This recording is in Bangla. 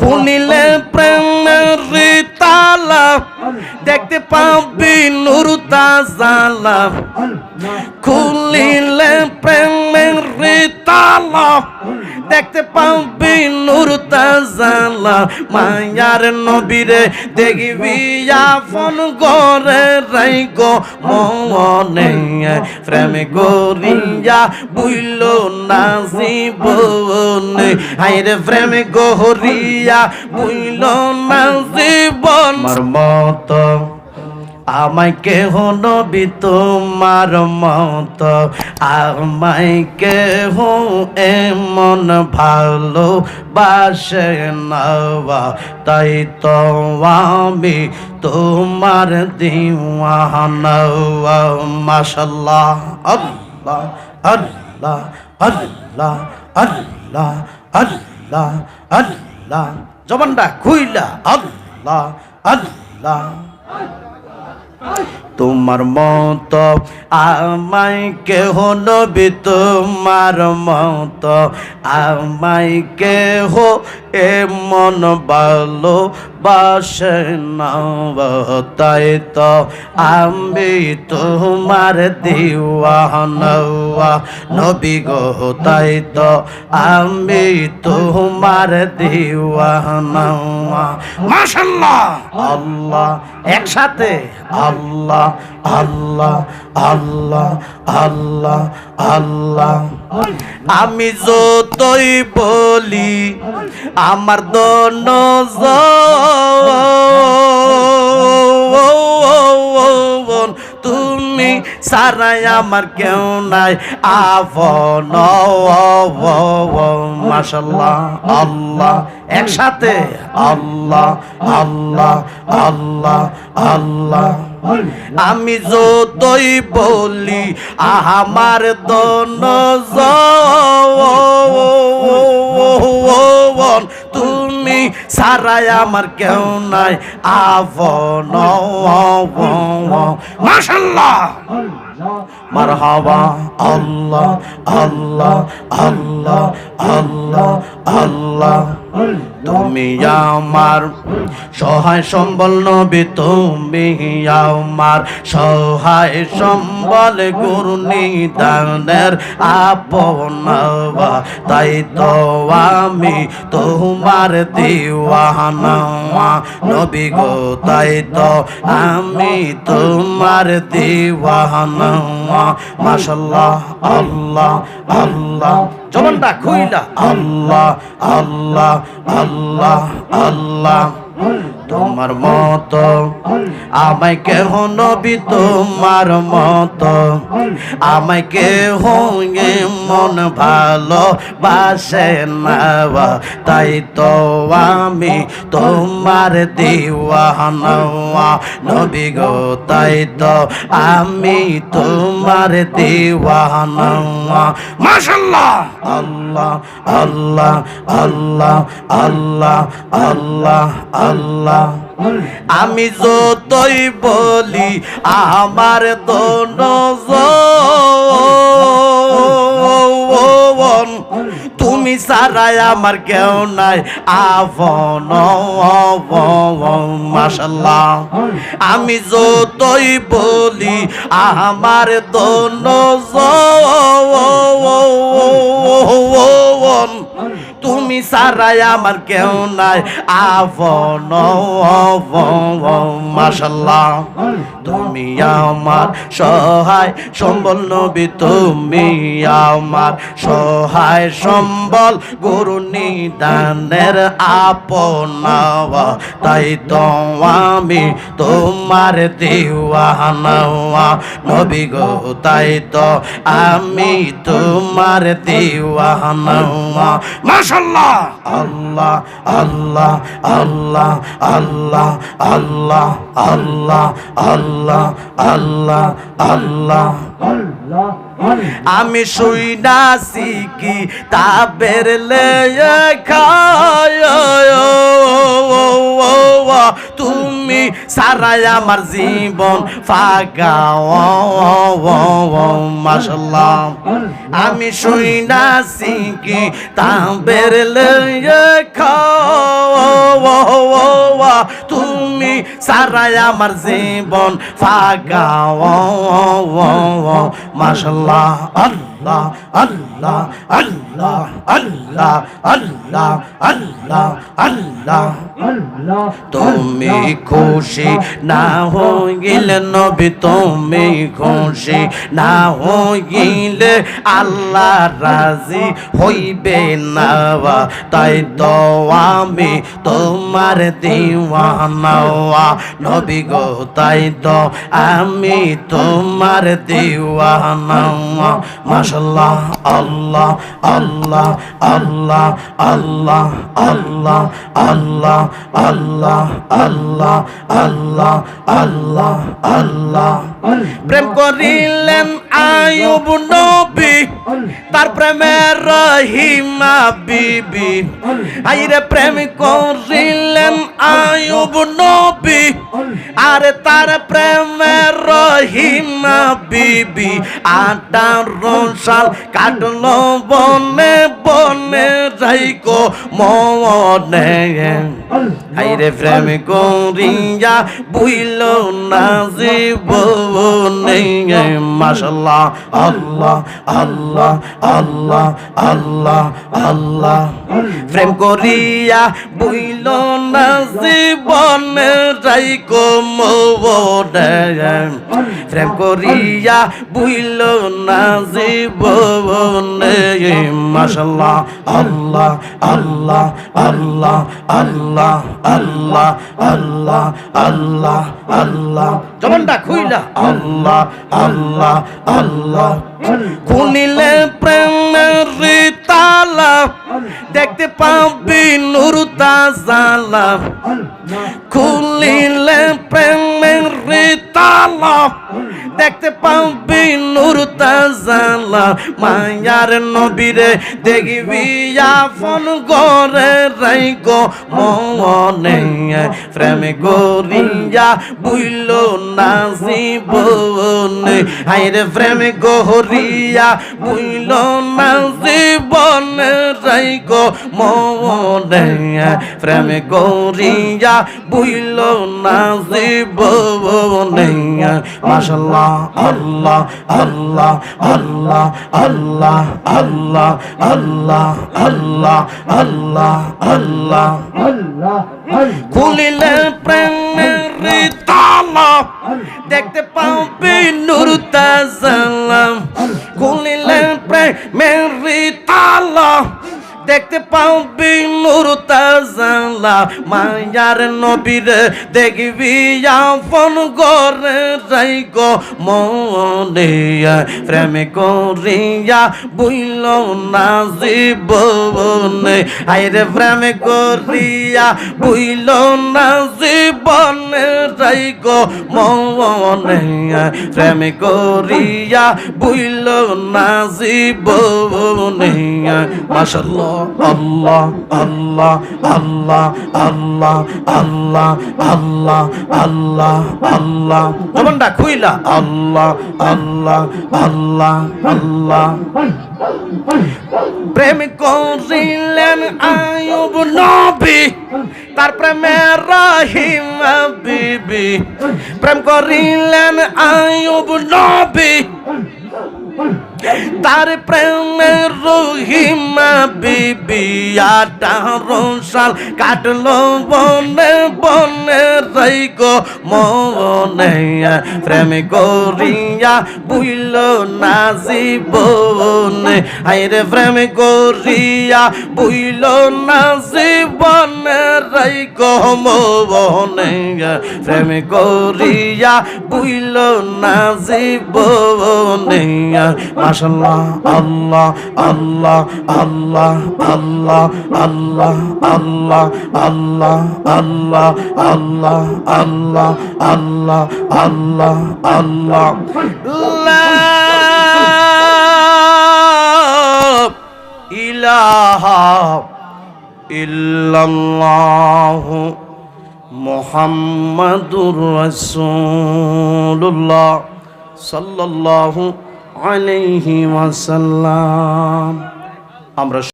খুলিলে প্রেমের তালা দেখতে পাবি নুর তাজালা খুলিলে প্রেমের তালা দেখতে পাবি নূর তাজালা, মায়ার নবীরে দেখবি আপন গরে রাই গো মনে। প্রেম গরিয়া বুইল না জীবনে। হাইরে প্রেম গরিয়া বুইল না জীবন। মত আমায় কেহ নবী তোমার মত, আমায় কেহ এমন ভালো বাসে নবা তাই তো আমি তোমার দিওয়ানা মাশাল্লাহ, আল্লাহ আল্লাহ আল্লাহ আল্লাহ আল্লাহ আল্লাহ। জবানটা খুইলা, আল্লাহ আল্লাহ। তোমার মত আমায় কেহ নবী, তোমার মত আমায় কেহ এমন ভালো বাসে তাই তো আমি তোমার দিওয়ানা নবী গো, তাই তো আমি তোমার দিওয়ানা মাশাল্লাহ আল্লাহ একসাথে। আল্লাহ আল্লাহ আল্লাহ আল্লাহ আল্লাহ। আমি যতই বলি আমার দন তুমি সারাই আমার কেউ নাই। আফন মাশাল্লাহ আল্লাহ। একসাথে, আল্লাহ আল্লাহ আল্লাহ আল্লাহ। আমি যতই বলি আমার দন সারাই আমার কেউ নাই। আফন মাশাল্লাহ। মারহাবা, আল্লাহ আল্লাহ আল্লাহ আল্লাহ আল্লাহ। তুমি আমার সহায় সম্বল নবী, তুমি আমার সহায় সম্বল গুরু নিদানের আপন তাই তো আমি তোমার দিওয়ানা নবী গো, তাই তো আমি তোমার দিওয়ানা মাশাল্লাহ আল্লাহ আল্লাহ। জবানটা খুইলা। আল্লাহ আল্লাহ আল্লাহ আল্লাহ। তোমার মত। আমায় কেহ নবী তোমার মত। আমায় কেহ মন ভালো বাসে না তাই তো আমি তোমার দিওয়ানা নবী গো, তাই তো আমি তোমার দিওয়ানা মাশাল্লাহ আল্লাহ আল্লাহ আল্লাহ আল্লাহ আল্লাহ আল্লাহ। আমি যতই বলি, আমার যৌবন তুমি সারাই আমার কেউ নাই আফন মাশাল্লাহ আমি যতই বলি, আমার যৌবন তুমি সারাই আমার কেউ নাই। আফন মাশাল্লাহ। তুমি আমার সহায়, সম্বল নবী, তুমি আমার সহায়, সম্বল গুরু নিদানের আপনাওয়া তাই তো আমি তোমার দিওয়ানা নবী গো, তাই তো আমি তোমার দিওয়ানা মাশাল্লাহ! আল্লাহ আল্লাহ আল্লাহ আল্লাহ আল্লাহ আল্লাহ আল্লাহ আল্লাহ আল্লাহ। আমি শুই না কি তাবের লেখায় তুমি সারাই আমার জীবন ফাগাও মাসাল্লাম আমি শুই না কি তাবের লেখায় তুমি সারাই আমার জীবন ফাঁকা। ও মাশাল্লাহ, আল্লাহ আল্লাহ আল্লাহ আল্লাহ আল্লাহ আল্লাহ আল্লাহ। তুমি খুশি না হইলে নবী, তুমি খুশি না হইলে আল্লাহ রাজি হইবে না। তাই তো আমি তোমার দিওয়ানা। নবী গো তাই তো আমি তোমার দিওয়ানা মাশাল্লাহ আল্লাহ আল্লাহ আল্লাহ আল্লাহ আল্লাহ আল্লাহ আল্লাহ আল্লাহ আল্লাহ আল্লাহ আল্লাহ প্রেম করিলেন আয়ুব নবী তার প্রেমের রহিমা বিবি। আইরে প্রেম করিলেন আয়ুব নবী। আর তার প্রেমের রহিমা বিবি। আঠারো সাল কাটল বনে বনে যাইকো মনে। আইরে প্রেম করিয়া বুইল না জীবনে। মাশাল্লাহ, আল্লাহ আল্লাহ আল্লাহ আল্লাহ আল্লাহ। প্রেম করিয়া বুইল না জীবনে, যাইকো মনে প্রেম করিয়া বুইল না জীবনে। মাশাল্লাহ, আল্লাহ আল্লাহ আল্লাহ আল্লাহ আল্লাহ আল্লাহ আল্লাহ আল্লাহ। জবানটা খুইলা। আল্লাহ আল্লাহ আল্লাহ। খুনিলে প্রেমের তালা দেখতে পাবি নুর তাজালা। খুলিলে প্রেমের তালা দেখতে পাবি নুর তাজালা। মায়ার নবীরে দেখবি আপন গরে রাই গো মনে। প্রেম করিয়া বুইল না জীবনে। হাইরে প্রেম গহরিয়া বুইল না জীবনে। রাই গো মনে প্রেম করিয়া বুইল না জীবনে। মাশাল্লাহ, আল্লাহ আল্লাহ আল্লাহ আল্লাহ আল্লাহ আল্লাহ আল্লাহ আল্লাহ আল্লাহ। খুলিলে প্রেমের তালা দেখতে পাবে নূর তাজালা। খুলিলে প্রেমের তালা দেখতে পাবি নূর তাজালা, মায়ার নবীরে দেখবি, আপন গরে যাই গো মনে। প্রেম করিয়া বুইল না জীবনে। আইরে প্রেম করিয়া বুইল না জীবনে যাই গো মনে। প্রেম করিয়া বুইল না জীবনে। মাশাল্লাহ আল্লাহ আল্লাহ আল্লাহ আল্লাহ আল্লাহ আল্লাহ আল্লাহ আল্লাহ। জবানটা খুইলা। আল্লাহ আল্লাহ আল্লাহ আল্লাহ। প্রেম করিলেন আয়ুব নবী তার প্রেমের রহিম বিবি প্রেম করিলেন আয়ুব নবী তার প্রেমের রহিমা বিবি আটা সাল কাটলো বনে বনে। রাইগো মনে প্রেম করিয়া বুইল না জীবনে। আইরে প্রেম করিয়া বুইল না জীবনে, রাইগো, মনে প্রেম করিয়া বুইল না জীবনে। মাশাল্লাহ আল্লাহ আল্লাহ আল্লাহ আল্লাহ আল্লাহ আল্লাহ আল্লাহ আল্লাহ আল্লাহ। আল্লাহ আল্লাহ আল্লাহ আল্লাহ। ইলাহা ইল্লাল্লাহু মুহাম্মাদুর রাসূলুল্লাহ সাল্লাল্লাহু আলাইহি ওয়াসাল্লাম। আমরা